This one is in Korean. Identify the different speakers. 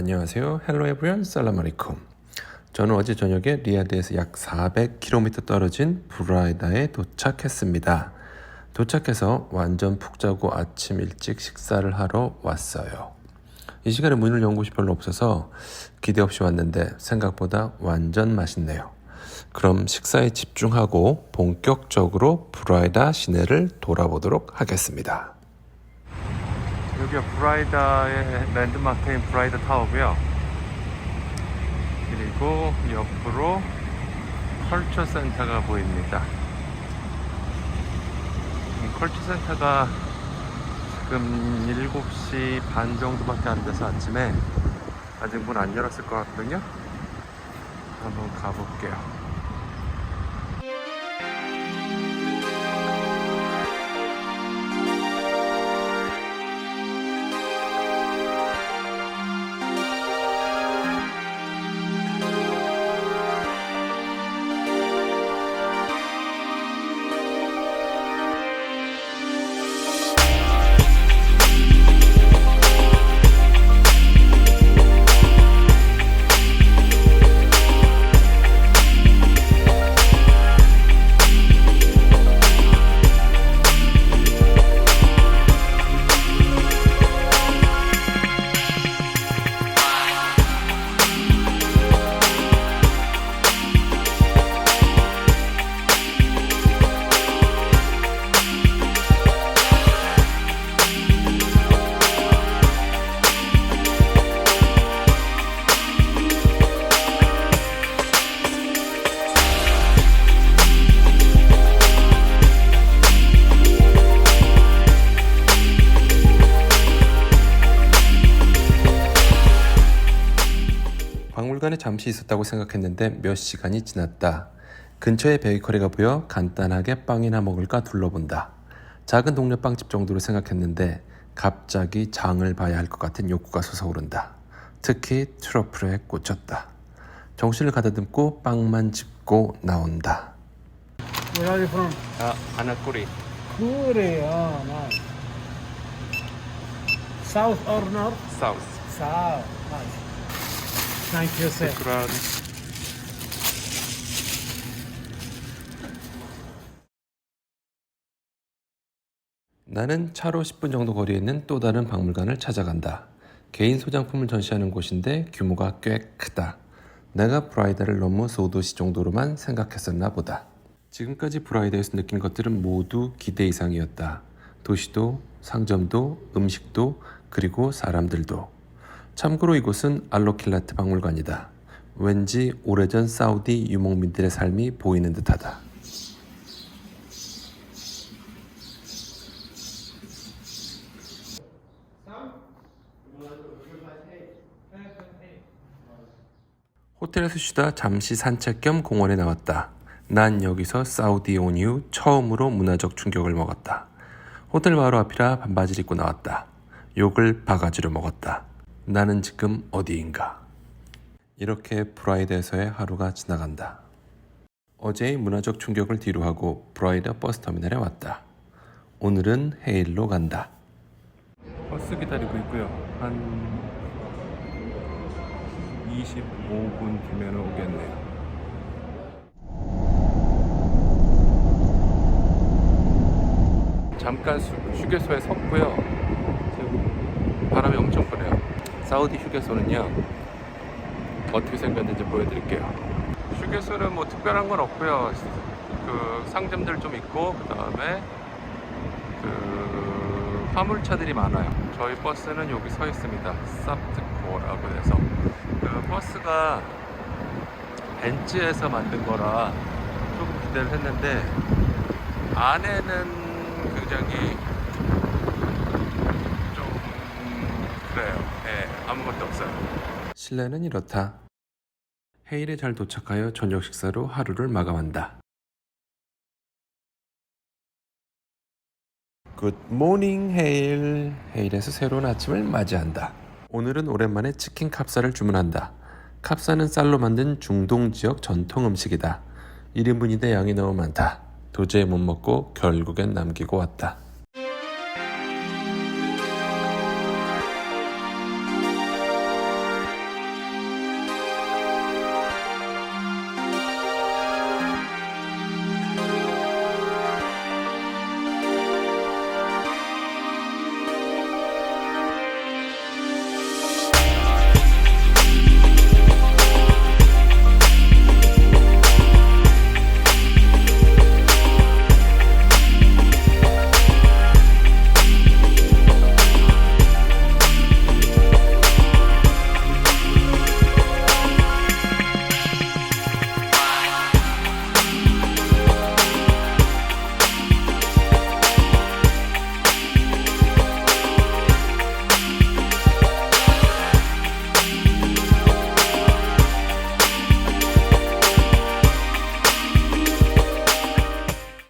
Speaker 1: 안녕하세요. 헬로 에브리언 살라마리쿰. 저는 어제 저녁에 리야드에서 약 400km 떨어진 브라이다에 도착했습니다. 도착해서 완전 푹 자고 아침 일찍 식사를 하러 왔어요. 이 시간에 문을 연 곳이 별로 없어서 기대 없이 왔는데 생각보다 완전 맛있네요. 그럼 식사에 집중하고 본격적으로 브라이다 시내를 돌아보도록 하겠습니다. 여기가 브라이다의 랜드마크인 브라이다 타워고요. 그리고 옆으로 컬처 센터가 보입니다. 이 컬처 센터가 지금 7시 반 정도밖에 안 돼서 아침에 아직 문 안 열었을 것 같거든요. 한번 가볼게요. 잠시 있었다고 생각했는데 몇 시간이 지났다. 근처에 베이커리가 보여 간단하게 빵이나 먹을까 둘러본다. 작은 동네 빵집 정도로 생각했는데 갑자기 장을 봐야 할 것 같은 욕구가 솟아오른다. 특히 트러플에 꽂혔다. 정신을 가다듬고 빵만 짚고 나온다.
Speaker 2: Where are you from?
Speaker 1: 아, 아나꼬리.
Speaker 2: Nice. South or north?
Speaker 1: 사우스.
Speaker 2: South, nice. Thank you, sir.
Speaker 1: 그런 나는 차로 10분 정도 거리에 있는 또 다른 박물관을 찾아간다. 개인 소장품을 전시하는 곳인데 규모가 꽤 크다. 내가 브라이다를 너무 소도시 정도로만 생각했었나 보다. 지금까지 브라이다에서 느낀 것들은 모두 기대 이상이었다. 도시도, 상점도, 음식도, 그리고 사람들도. 참고로 이곳은 알로킬라트 박물관이다. 왠지 오래전 사우디 유목민들의 삶이 보이는 듯하다. 호텔에서 쉬다 잠시 산책 겸 공원에 나왔다. 난 여기서 사우디에 온 이후 처음으로 문화적 충격을 먹었다. 호텔 바로 앞이라 반바지를 입고 나왔다. 욕을 바가지로 먹었다. 나는 지금 어디인가? 이렇게 브라이드에서의 하루가 지나간다. 어제의 문화적 충격을 뒤로하고 브라이드 버스 터미널에 왔다. 오늘은 헤일로 간다. 버스 기다리고 있고요. 한 25분 뒤면 오겠네요. 잠깐 수- 휴게소에 섰고요. 지금 바람이 엄청 부네요. 사우디 휴게소는요. 어떻게 생겼는지 보여드릴게요. 휴게소는 뭐 특별한 건 없고요. 그 상점들 좀 있고 그 다음에 그 화물차들이 많아요. 저희 버스는 여기 서 있습니다. 삽트코라고 해서 그 버스가 벤츠에서 만든 거라 조금 기대를 했는데 안에는 굉장히 좀 그래요. 예, 아무것도 없어요. 실내는 이렇다. 헤일에 잘 도착하여 저녁 식사로 하루를 마감한다. 굿 모닝 헤일. 헤일에서 새로운 아침을 맞이한다. 오늘은 오랜만에 치킨 캅사를 주문한다. 캅사는 쌀로 만든 중동 지역 전통 음식이다. 1인분인데 양이 너무 많다. 도저히 못 먹고 결국엔 남기고 왔다.